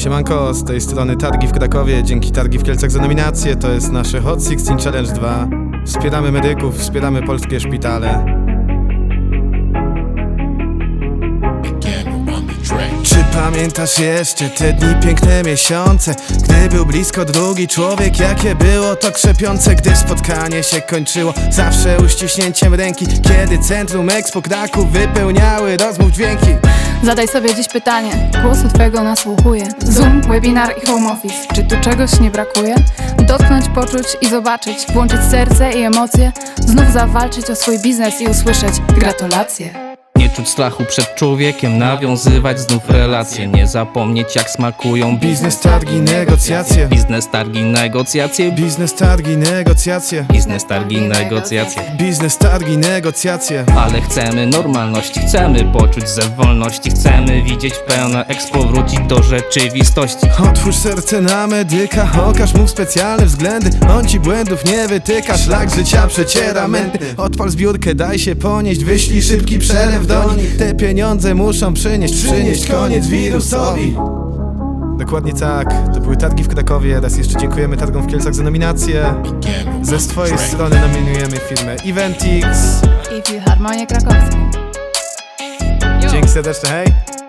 Siemanko, z tej strony Targi w Krakowie, dzięki Targi w Kielcach za nominację, to jest nasze Hot 16 Challenge 2. Wspieramy medyków, wspieramy polskie szpitale. Pamiętasz jeszcze te dni, piękne miesiące? Gdy był blisko drugi człowiek, jakie było to krzepiące? Gdy spotkanie się kończyło zawsze uściśnięciem ręki. Kiedy centrum Expo Kraków wypełniały rozmów dźwięki. Zadaj sobie dziś pytanie, głosu twojego nasłuchuję. Zoom, webinar i home office, czy tu czegoś nie brakuje? Dotknąć, poczuć i zobaczyć, włączyć serce i emocje. Znów zawalczyć o swój biznes i usłyszeć gratulacje czuć strachu przed człowiekiem, nawiązywać znów relacje Nie zapomnieć jak smakują Biznes, targi, negocjacje. Biznes, targi, negocjacje. Biznes, targi, negocjacje. Biznes, targi, negocjacje. Biznes, targi, negocjacje. Ale chcemy normalności, chcemy poczuć ze wolności Chcemy widzieć pełne expo, wrócić do rzeczywistości. Otwórz serce na medyka, okaż mu specjalne względy. On ci błędów nie wytyka, szlak życia przeciera męty. Odpal zbiórkę, daj się ponieść, wyślij szybki przelew do nich Te pieniądze muszą przynieść, przynieść koniec wirusowi. Dokładnie tak, to były targi w Krakowie, raz jeszcze dziękujemy targom w Kielcach za nominację. Ze swojej strony nominujemy firmę Eventix. I Filharmonię Krakowską Dzięki serdeczne, hej!